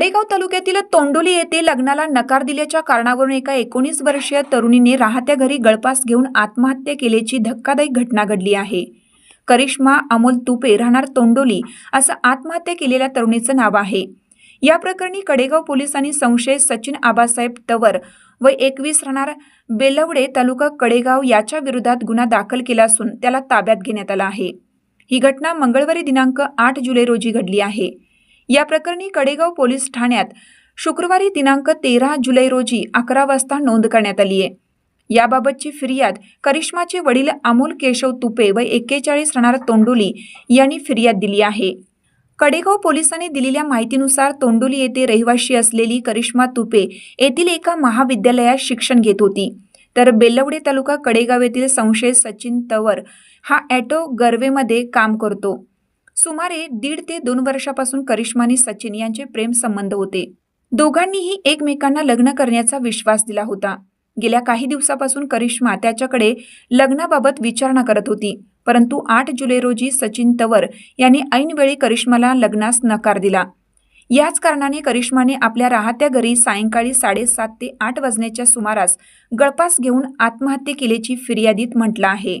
कडेगाव तालुक्यातील तोंडोली येथे लग्नाला नकार दिल्याच्या कारणावरून एका एकोणीस वर्षीय तरुणीने राहत्या घरी गळपास घेऊन आत्महत्या केल्याची धक्कादायक घटना घडली आहे. करिश्मा अमोल तुपे राहणार तोंडोली असं आत्महत्या केलेल्या तरुणीचं नाव आहे. या प्रकरणी कडेगाव पोलिसांनी संशय सचिन आबासाहेब तवर व एकवीस राहणार बेलवडे तालुका कडेगाव याच्या विरोधात गुन्हा दाखल केला असून त्याला ताब्यात घेण्यात आला आहे. ही घटना मंगळवारी दिनांक आठ जुलै रोजी घडली आहे. या प्रकरणी कडेगाव पोलीस ठाण्यात शुक्रवारी दिनांक तेरा जुलै रोजी अकरा वाजता नोंद करण्यात आली आहे. याबाबतची फिर्याद करिश्माचे वडील अमोल केशव तुपे व एक्केचाळीस राहणार तोंडोली यांनी फिर्याद दिली आहे. कडेगाव पोलिसांनी दिलेल्या माहितीनुसार तोंडोली येथे रहिवाशी असलेली करिश्मा तुपे येथील एका महाविद्यालयात शिक्षण घेत होती. तर बेल्लवडे तालुका कडेगाव येथील संशय सचिन तवर हा ॲटो गर्वेमध्ये काम करतो. सुमारे दीड ते दोन वर्षापासून करिश्मानी सचिन यांचे प्रेम संबंध होते. दोघांनीही एकमेकांना लग्न करण्याचा विश्वास दिला होता. गेल्या काही दिवसापासून करिश्मा त्याच्याकडे लग्नाबाबत विचारणा करत होती परंतु आठ जुलै रोजी सचिन तवर यांनी ऐनवेळी करिश्माला लग्नास नकार दिला. याच कारणाने करिश्माने आपल्या राहत्या घरी सायंकाळी साडेसात ते आठ वाजण्याच्या सुमारास गळपास घेऊन आत्महत्या केल्याची फिर्यादीत म्हटलं आहे.